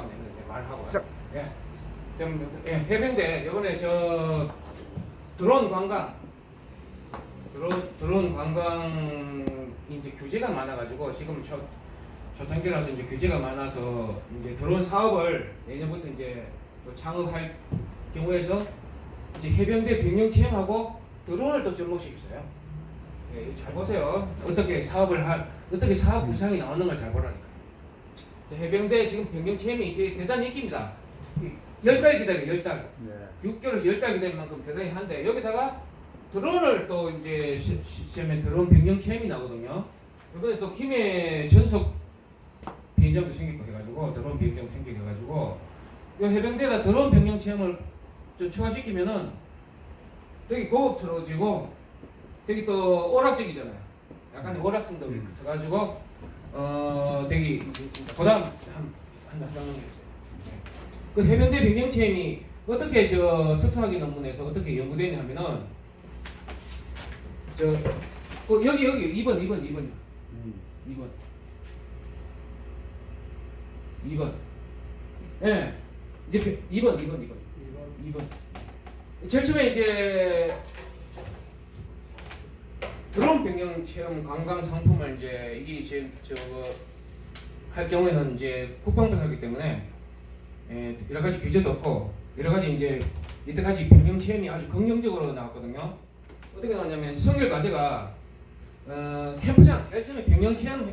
가면 되는데 말하고. 자. 예. 좀 예, 해병대 이번에 저 드론 관광 드론 드론 관광 이제 규제가 많아가지고 지금 첫 초창기라서 이제 규제가 많아서 이제 드론 사업을 내년부터 이제 뭐 창업할 경우에서 이제 해병대 병영 체험하고 드론을 또 접목식 있어요. 예, 잘 보세요. 어떻게 사업을 할 어떻게 사업 구상이 나오는 걸 잘 보라니까. 해병대 지금 병영 체험이 이제 대단히 인기입니다. 열달 기다려 열 달. 네. 6개월에서 10달 기다릴 만큼 대단히 한데 여기다가 드론을 또 이제 시- 시- 시험에 드론 변경 체험이 나거든요. 이번에 또 김해 전속 비행장도 생기고 해가지고 드론 비행장 생기고 해가지고 이 해병대가 드론 변경 체험을 좀 추가시키면은 되게 고급스러워지고 되게 또 오락적이잖아요. 약간 오락성도 음. 있어가지고 어 되게 그다음 한한 장면 그 해병대 변경 체험이 어떻게 저 석사학위 논문에서 어떻게 연구되냐 하면은 저 어, 여기 여기 2번 2번 2번 음. 2번. 2번. 예. 이제 배- 2번 2번 2번. 2번. 제일 처음에 이제 드론 변경 체험 관광 상품을 이제 이게 제일 저거 할 경우에는 이제 국방부사기 때문에 예, 여러 가지 규제도 없고 여러 가지 이제 이때까지 변경 체험이 아주 긍정적으로 나왔거든요. 어떻게 나왔냐면 성결 과제가 어, 캠프장 제일 처음에 변경 체험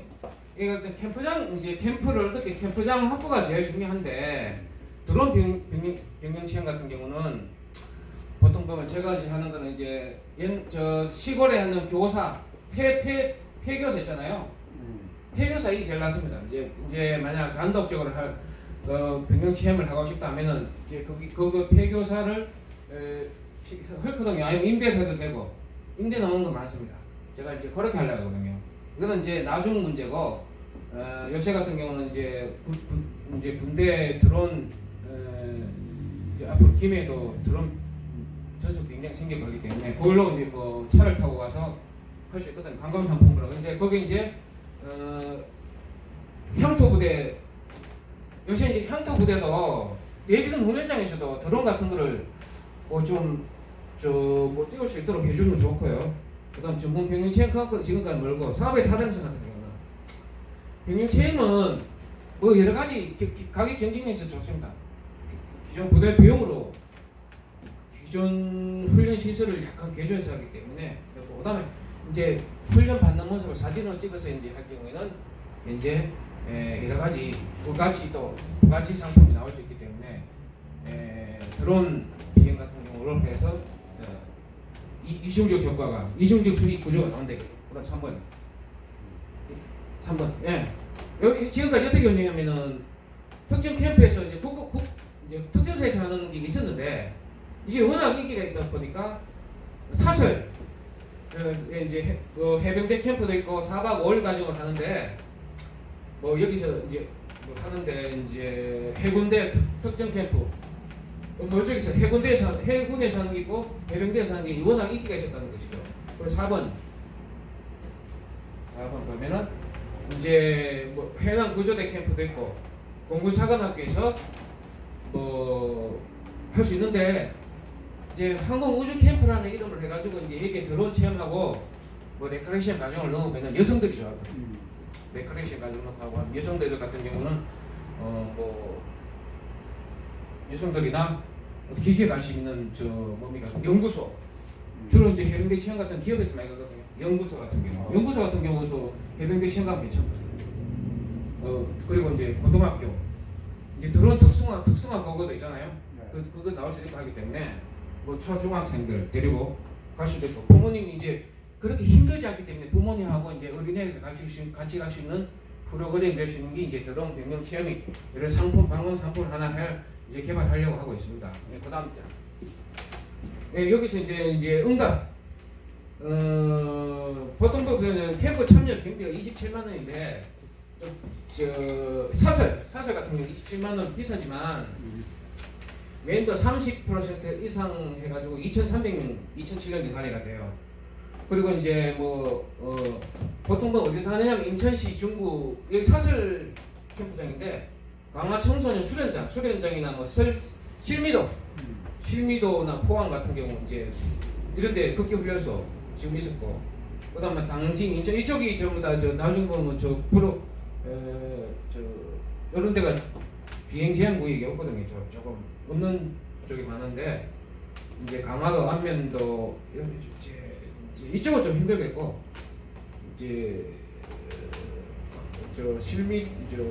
캠프장 이제 캠프를 어떻게 캠프장 확보가 제일 중요한데 드론 변, 변경, 변경 체험 같은 경우는 보통 보면 제가 이제 하는 거는 이제 옛, 저 시골에 하는 교사 폐 폐 폐교사 있잖아요. 음. 폐교사 이게 제일 낫습니다. 이제 이제 만약 단독적으로 할 어, 변경 체험을 하고 싶다면은 이제 거기 그 폐교사를 헐거든요. 아니면 임대를 해도 되고 임대 나오는 거 많습니다. 제가 이제 그렇게 하려고 하거든요. 이거는 이제 나중 문제고 어, 요새 같은 경우는 이제 부, 부, 이제 군대 드론 에, 이제 앞으로 김해도 드론 전속 굉장히 하기 때문에 그걸로 이제 뭐 차를 타고 가서 할 수 있거든요. 관광 상품으로 이제 거기 이제 어, 향토 부대 요새 이제 향토 부대도 예비군 훈련장에서도 드론 같은 거를 뭐 뭐좀저뭐 띄울 수 있도록 해주면 좋고요. 그다음 전문 병영 체험科고 지금까지 멀고 사업의 타당성 같은 경우는 병영 체험은 뭐 여러 가지 가격 경쟁에서 좋습니다. 기- 기존 부대 비용으로 기존 훈련 시설을 약간 개조해서 하기 때문에 그리고 그다음에 이제 훈련 받는 모습을 사진을 찍어서 이제 할 경우에는 이제 에, 여러 가지 부가치 또 부가치 상품이 나올 수 있기 때문에 에, 드론 비행 같은 경우로 해서 어, 이, 이중적 효과가 이중적 수익 구조가 나온다. 그다음 3번. 3번. 예. 여기 지금까지 어떻게 운영하면은 특정 캠프에서 이제 국, 국 이제 특정사에서 하는 게 있었는데 이게 워낙 인기가 있다 보니까 사설 어, 이제 해, 어, 해병대 캠프도 있고 4박 5일 가정을 하는데 뭐 여기서 이제 뭐 하는데 이제 해군대 특, 특정 캠프 어, 뭐 저기서 해군대에서 해군에서 하는 게 있고 해병대에서 하는 게 워낙 인기가 있었다는 것이죠. 그래서 4번 4번 보면은 이제 뭐 해남 구조대 캠프도 있고 공군 사관학교에서 뭐 할 수 있는데 이제 항공 우주 캠프라는 이름을 해가지고 이제 이게 드론 체험하고 뭐 레크레이션 과정을 넣으면 여성들이 좋아하거든요. 음. 레크레이션 과정을 하고 하면 여성들 같은 경우는 어 뭐 여성들이나 기계 관심 있는 저 뭡니까 연구소 주로 이제 해병대 체험 같은 기업에서 많이 가거든요. 연구소 같은 경우. 연구소 같은 경우도 해병대 체험 가면 괜찮거든요. 어, 그리고 이제 고등학교. 이제 드론 특성화, 특성화 그거도 있잖아요. 네. 그, 그거 나올 수 있고 하기 때문에 뭐 초중학생들 데리고 갈 수도 있고 부모님이 이제 그렇게 힘들지 않기 때문에 부모님하고 이제 어린애들 같이, 수- 같이 갈수 있는 프로그램 될 수 있는 게 이제 드론 변경 체험이 이런 상품, 방문 상품을 하나 할 이제 개발하려고 하고 있습니다. 네, 그 다음 예, 여기서 이제 이제 응답. 어, 보통 보면 캠프 참여 경비가 27만 원인데 좀, 저 사설 사설 같은 경우 27만 원 비싸지만 음. 메인도 30% 이상 해가지고 2,300명 2007년 계산해가 돼요. 그리고 이제 뭐 어, 보통 뭐 어디서 하느냐면 인천시 중구 여기 사설 캠프장인데 강화 청소년 수련장, 수련장이나 뭐 설, 실미도, 음. 실미도나 포항 같은 경우 이제 이런데 극기 훈련소 지금 있었고, 그다음에 당진 인천 이쪽이 전부 다 저 나중에 보면 저 프로 에 저 이런 데가 비행 제한 구역이 없거든요. 저 조금 없는 쪽이 많은데 이제 강화도 안면도 이제, 이제 이쪽은 좀 힘들겠고 이제 어, 저 실미 저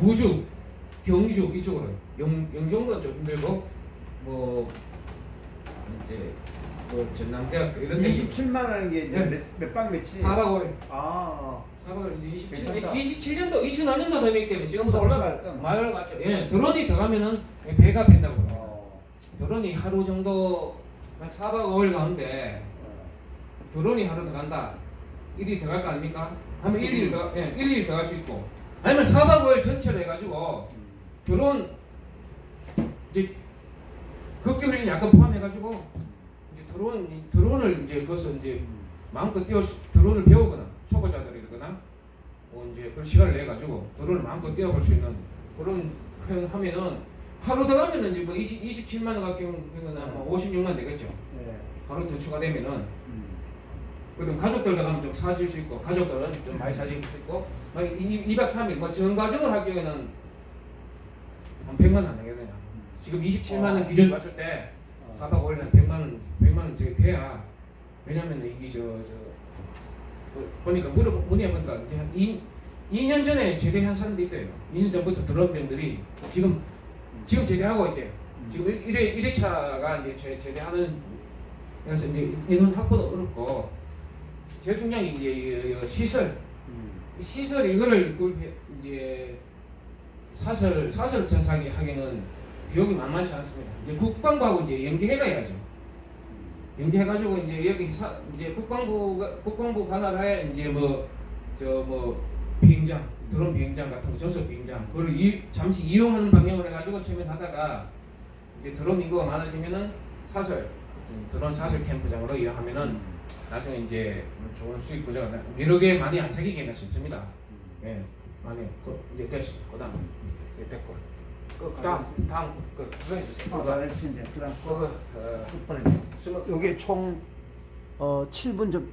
우주 경주 이쪽으로 영 영종도 좀 힘들고 뭐 이제 뭐 전남대학교 이런 데 27만 원인 게 이제 네. 몇박 며칠? 4박 5일 아, 4박 5일 이제 27, 괜찮다. 27년도 2004년도 되기 때문에 좀 지금부터 더 올라갈까? 많이 올라갔죠. 예, 드론이 들어가면은 배가 된다고. 그래요. 어. 드론이 하루 정도 한 4박 5일 가는데 어. 드론이 하루 들어간다. 1일 들어갈 거 아닙니까? 하면 1일 더, 예, 1일 들어갈 수 있고. 아니면 4박 5일 전체로 해가지고 음. 드론 이제 훈련 약간 포함해가지고 드론 드론을 이제 거기서 이제 음. 마음껏 띄워 드론을 배우거나 초보자들이거나 뭐 이제 그런 시간을 내 가지고 드론을 마음껏 띄워볼 수 있는 그런 그 하면은 하루 들어가면은 이제 뭐 20, 27만 원 같은 경우는 뭐 56만 되겠죠. 네. 하루 더 추가되면은 음. 그럼 가족들 들어가면 좀 사줄 수 있고 가족들은 좀 많이 사줄 수 있고 막 2, 박 3일 뭐 전가정을 할 경우에는 한 100만 원 되거든요. 지금 27만 원 어. 기준 봤을 때 어. 4박 5일 한 100만 원, 100만 원 저기 돼야 왜냐면 이게 저, 저 뭐, 보니까 물어 문의해보니까 이제 한 2, 2년 전에 제대한 사람도 있대요. 2년 전부터 들어온 병들이 지금 지금 제대하고 있대요. 지금 1회, 1회차가 이제 제, 제대하는 그래서 이제 인원 확보도 어렵고 제일 중요한 게 이제 시설 음. 이 시설 이거를 이제 사설 사설 자사기 하기는 비용이 만만치 않습니다. 이제 국방부하고 이제 연계해가야죠. 연계해가지고 이제 여기 사, 이제 국방부가 국방부 관할하에 이제 뭐 저뭐 비행장 드론 비행장 같은 거 전속 비행장 그걸 이, 잠시 이용하는 방향으로 해가지고 처음에 하다가 이제 드론 인구가 많아지면은 사설 음, 드론 사설 캠프장으로 이용하면은 나중에 이제 좋은 수익 구조가 나- 개 많이 안 생기겠나 싶습니다. 예, 많이 그 이제 됐어. 그다음 됐고. 그 다음 다음 그 그거 해주세요. 어, 그거 알겠습니다. 그다음 그거 어, 끝번에. 스무 요게 총 어, 7분 좀